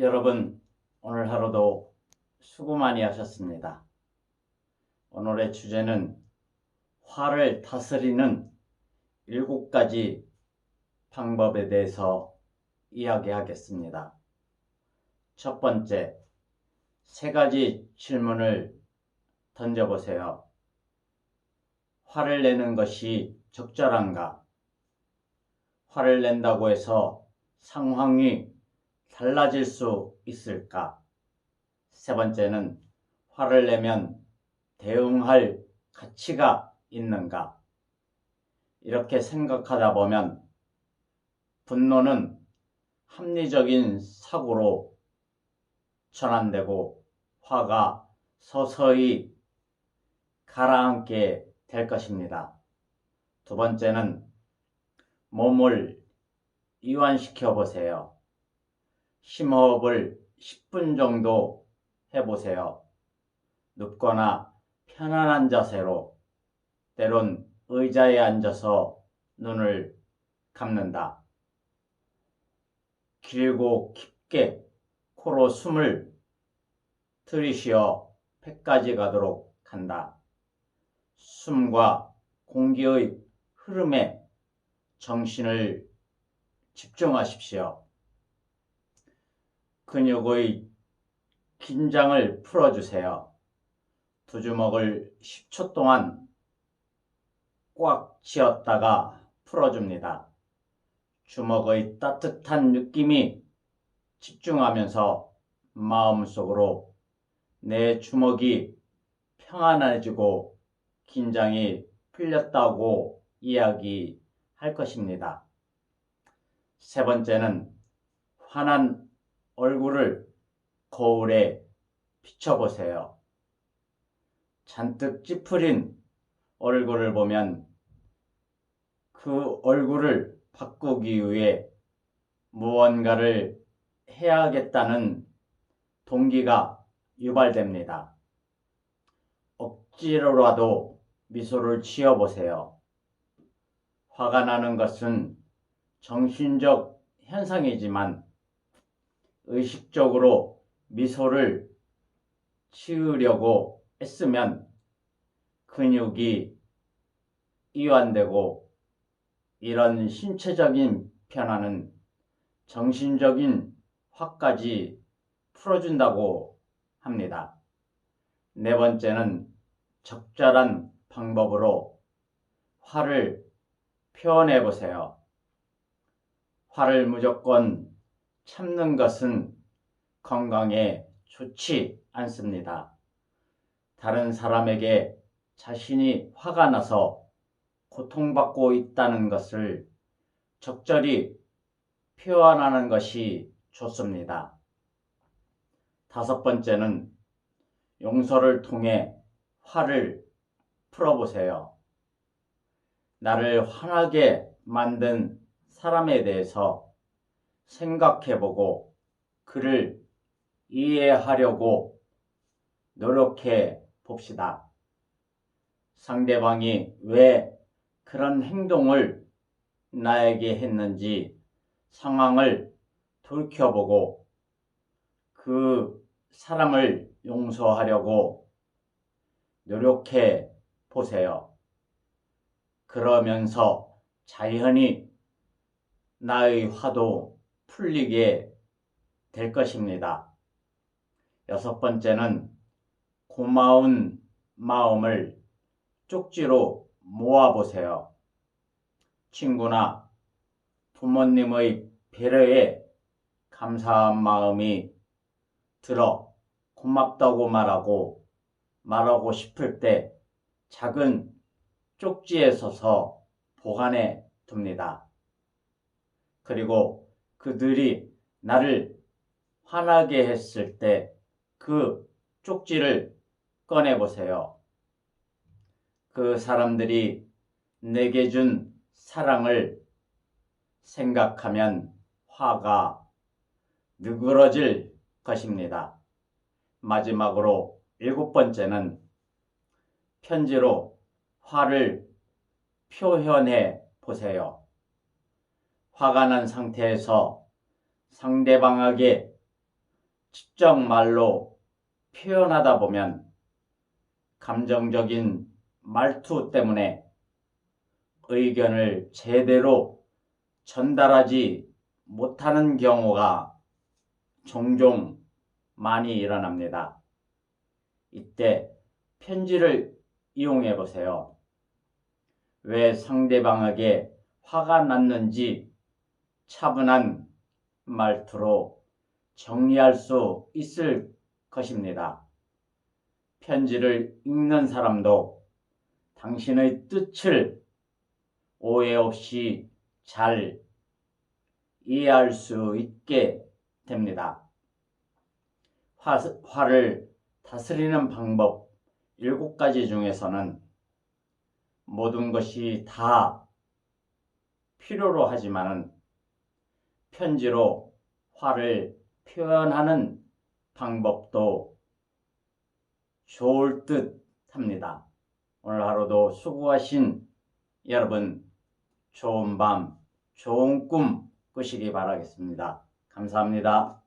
여러분, 오늘 하루도 수고 많이 하셨습니다. 오늘의 주제는 화를 다스리는 일곱 가지 방법에 대해서 이야기하겠습니다. 첫 번째, 세 가지 질문을 던져보세요. 화를 내는 것이 적절한가? 화를 낸다고 해서 상황이 달라질 수 있을까? 세 번째는 화를 내면 대응할 가치가 있는가? 이렇게 생각하다 보면 분노는 합리적인 사고로 전환되고 화가 서서히 가라앉게 될 것입니다. 두 번째는 몸을 이완시켜 보세요. 심호흡을 10분 정도 해보세요. 눕거나 편안한 자세로 때론 의자에 앉아서 눈을 감는다. 길고 깊게 코로 숨을 들이쉬어 폐까지 가도록 한다. 숨과 공기의 흐름에 정신을 집중하십시오. 근육의 긴장을 풀어주세요. 두 주먹을 10초 동안 꽉 쥐었다가 풀어줍니다. 주먹의 따뜻한 느낌이 집중하면서 마음속으로 내 주먹이 평안해지고 긴장이 풀렸다고 이야기할 것입니다. 세 번째는 환한 얼굴을 거울에 비춰보세요. 잔뜩 찌푸린 얼굴을 보면 그 얼굴을 바꾸기 위해 무언가를 해야겠다는 동기가 유발됩니다. 억지로라도 미소를 지어보세요. 화가 나는 것은 정신적 현상이지만 의식적으로 미소를 지으려고 했으면 근육이 이완되고 이런 신체적인 변화는 정신적인 화까지 풀어준다고 합니다. 네 번째는 적절한 방법으로 화를 표현해 보세요. 화를 무조건 참는 것은 건강에 좋지 않습니다. 다른 사람에게 자신이 화가 나서 고통받고 있다는 것을 적절히 표현하는 것이 좋습니다. 다섯 번째는 용서를 통해 화를 풀어보세요. 나를 화나게 만든 사람에 대해서 생각해보고 그를 이해하려고 노력해 봅시다. 상대방이 왜 그런 행동을 나에게 했는지 상황을 돌켜보고 그 사람을 용서하려고 노력해 보세요. 그러면서 자연히 나의 화도 풀리게 될 것입니다. 여섯 번째는 고마운 마음을 쪽지로 모아보세요. 친구나 부모님의 배려에 감사한 마음이 들어 고맙다고 말하고 말하고 싶을 때 작은 쪽지에 써서 보관해 둡니다. 그리고 그들이 나를 화나게 했을 때 그 쪽지를 꺼내 보세요. 그 사람들이 내게 준 사랑을 생각하면 화가 느그러질 것입니다. 마지막으로 일곱 번째는 편지로 화를 표현해 보세요. 화가 난 상태에서 상대방에게 직접 말로 표현하다 보면 감정적인 말투 때문에 의견을 제대로 전달하지 못하는 경우가 종종 많이 일어납니다. 이때 편지를 이용해 보세요. 왜 상대방에게 화가 났는지 차분한 말투로 정리할 수 있을 것입니다. 편지를 읽는 사람도 당신의 뜻을 오해 없이 잘 이해할 수 있게 됩니다. 화, 화를 다스리는 방법 7가지 중에서는 모든 것이 다 필요로 하지만은 편지로 화를 표현하는 방법도 좋을 듯 합니다. 오늘 하루도 수고하신 여러분 좋은 밤, 좋은 꿈 꾸시기 바라겠습니다. 감사합니다.